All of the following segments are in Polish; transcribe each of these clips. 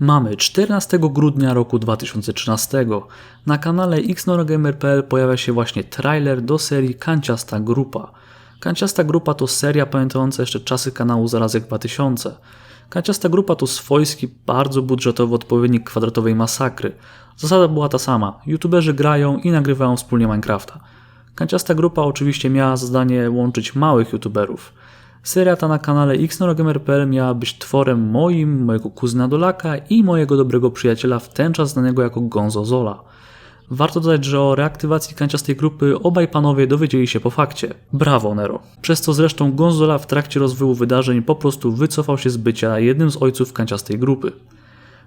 Mamy 14 grudnia roku 2013. Na kanale xnorgamer.pl pojawia się właśnie trailer do serii Kanciasta Grupa. Kanciasta Grupa to seria pamiętająca jeszcze czasy kanału Zarazek 2000. Kanciasta Grupa to swojski, bardzo budżetowy odpowiednik kwadratowej masakry. Zasada była ta sama. YouTuberzy grają i nagrywają wspólnie Minecrafta. Kanciasta Grupa oczywiście miała za zadanie łączyć małych YouTuberów. Seria ta na kanale xnorgamer.pl miała być tworem moim, mojego kuzyna Dolaka i mojego dobrego przyjaciela w ten czas znanego jako Gonzo Zola. Warto dodać, że o reaktywacji kanciastej grupy obaj panowie dowiedzieli się po fakcie. Brawo Nero. Przez co zresztą Gonzola w trakcie rozwoju wydarzeń po prostu wycofał się z bycia jednym z ojców kanciastej grupy.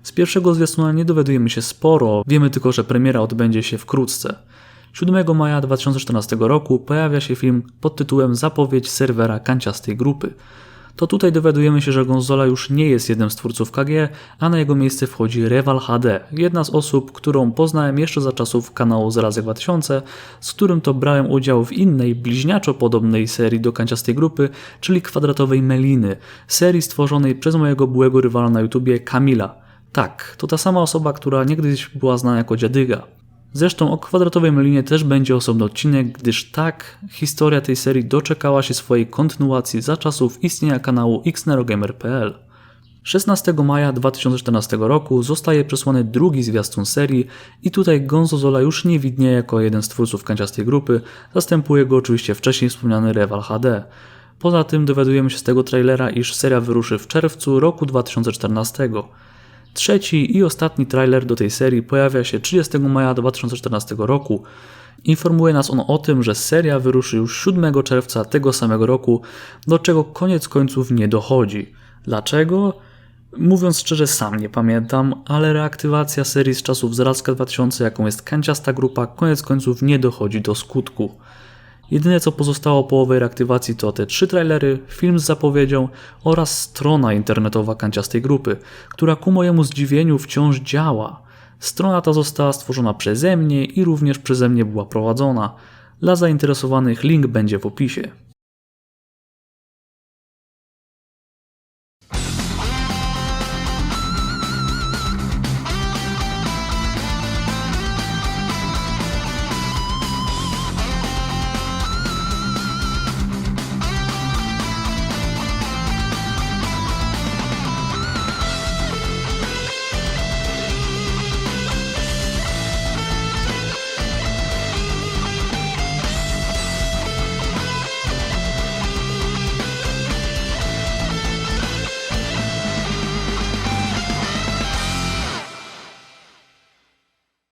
Z pierwszego zwiastuna nie dowiadujemy się sporo, wiemy tylko, że premiera odbędzie się wkrótce. 7 maja 2014 roku pojawia się film pod tytułem Zapowiedź serwera kanciastej grupy. To tutaj dowiadujemy się, że Gonzola już nie jest jednym z twórców KG, a na jego miejsce wchodzi Reval HD, jedna z osób, którą poznałem jeszcze za czasów kanału Zarazek 2000, z którym to brałem udział w innej, bliźniaczo podobnej serii do kanciastej grupy, czyli kwadratowej Meliny, serii stworzonej przez mojego byłego rywala na YouTubie Kamila. Tak, to ta sama osoba, która niegdyś była znana jako Dziadyga. Zresztą o kwadratowej melinie też będzie osobny odcinek, gdyż tak historia tej serii doczekała się swojej kontynuacji za czasów istnienia kanału xnerogamer.pl. 16 maja 2014 roku zostaje przesłany drugi zwiastun serii i tutaj Gonzo Zola już nie widnieje jako jeden z twórców kanciastej grupy, zastępuje go oczywiście wcześniej wspomniany Reval HD. Poza tym dowiadujemy się z tego trailera, iż seria wyruszy w czerwcu roku 2014. Trzeci i ostatni trailer do tej serii pojawia się 30 maja 2014 roku. Informuje nas on o tym, że seria wyruszy już 7 czerwca tego samego roku, do czego koniec końców nie dochodzi. Dlaczego? Mówiąc szczerze, sam nie pamiętam, ale reaktywacja serii z czasów Zrazka 2000, jaką jest kanciasta grupa, koniec końców nie dochodzi do skutku. Jedyne co pozostało po owej reaktywacji to te trzy trailery, film z zapowiedzią oraz strona internetowa kanciastej grupy, która ku mojemu zdziwieniu wciąż działa. Strona ta została stworzona przeze mnie i również przeze mnie była prowadzona. Dla zainteresowanych link będzie w opisie.